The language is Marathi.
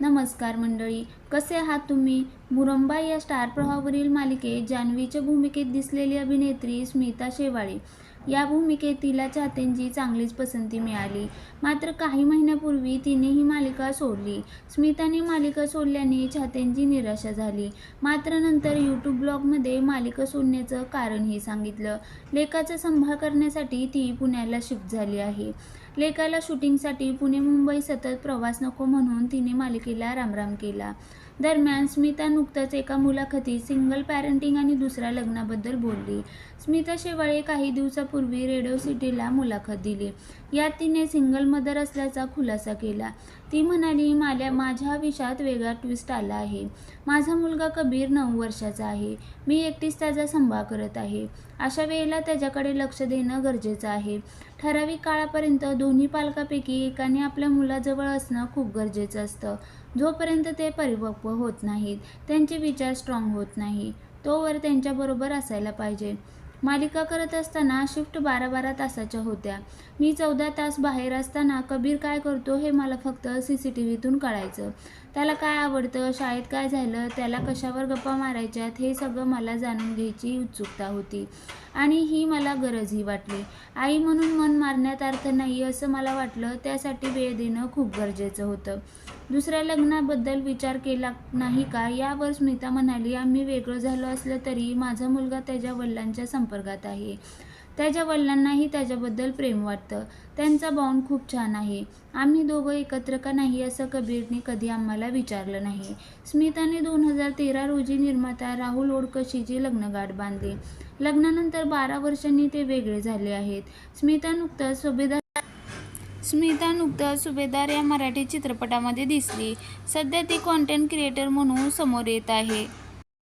नमस्कार मंडळी कसे आहात तुम्ही? मुरंबा या स्टार प्रवाहावरील मालिकेत जान्हवीच्या भूमिकेत दिसलेली अभिनेत्री स्मिता शेवाळे. या भूमिकेत तिला चाहत्यांची चांगलीच पसंती मिळाली. मात्र काही महिन्यापूर्वी तिने ही मालिका सोडली. स्मिताने मालिका सोडल्याने चाहत्यांची निराशा झाली. मात्र नंतर यूट्यूब ब्लॉगमध्ये मालिका सोडण्याचं कारणही सांगितलं. लेखाचा संभाळ करण्यासाठी ती पुण्याला शिफ्ट झाली आहे. लेकाला शूटिंगसाठी पुणे मुंबई सतत प्रवास नको म्हणून तिने मालिकेला रामराम केला. दरम्यान स्मिता नुकतंच एका मुलाखतीत सिंगल पॅरेंटिंग आणि दुसऱ्या लग्नाबद्दल बोलली. स्मिता शेवाळे काही दिवसापूर्वी रेडिओ सिटीला मुलाखत दिली. यात तिने सिंगल मदर असल्याचा खुलासा केला. ती म्हणाली माल्या माझ्या आयुष्यात वेगळा ट्विस्ट आला आहे. माझा मुलगा कबीर नऊ वर्षाचा आहे. मी एकटीच त्याचा सांभाळ करत आहे. अशा वेळेला त्याच्याकडे लक्ष देणं गरजेचं आहे. ठराविक काळापर्यंत दोन्ही पालकापैकी एकाने आपल्या मुलाजवळ असणं खूप गरजेचं असतं. जोपर्यंत ते परिपक्व होत नाहीत त्यांचे विचार स्ट्रॉंग होत नाही तोवर त्यांच्याबरोबर असायला पाहिजे. मालिका करत असताना शिफ्ट बारा बारा तासाच्या होत्या. मी चौदा तास बाहेर असताना कबीर काय करतो हे मला फक्त सी सी टी व्हीतून कळायचं. त्याला काय आवडतं शाळेत काय झालं त्याला कशावर गप्पा मारायच्यात हे सगळं मला जाणून घ्यायची उत्सुकता होती. आणि ही मला गरजही वाटली. आई म्हणून मन मारण्यात अर्थ नाही असं मला वाटलं त्यासाठी वेळ देणं खूप गरजेचं होतं. दुसऱ्या लग्नाबद्दल विचार केला नाही का? यावर स्मिता म्हणाली आम्ही वेगळं झालो असलं तरी माझा मुलगा त्याच्या वडिलांच्या संपर्कात आहे. त्याच्या वडिलांनाही त्याच्याबद्दल प्रेम वाटतं. त्यांचा बॉन्ड खूप छान आहे. आम्ही दोघं एकत्र का नाही असं कबीरने कधी आम्हाला विचारलं नाही. स्मिताने दोन हजार तेरा रोजी निर्माता राहुल ओडकशीची लग्नगाठ बांधली. लग्नानंतर बारा वर्षांनी ते वेगळे झाले आहेत. स्मिता नुकतंच सुभेदार स्मिता नुकतंच सुभेदार या मराठी चित्रपटामध्ये दिसली. सध्या ती कॉन्टेंट क्रिएटर म्हणून समोर येत आहे.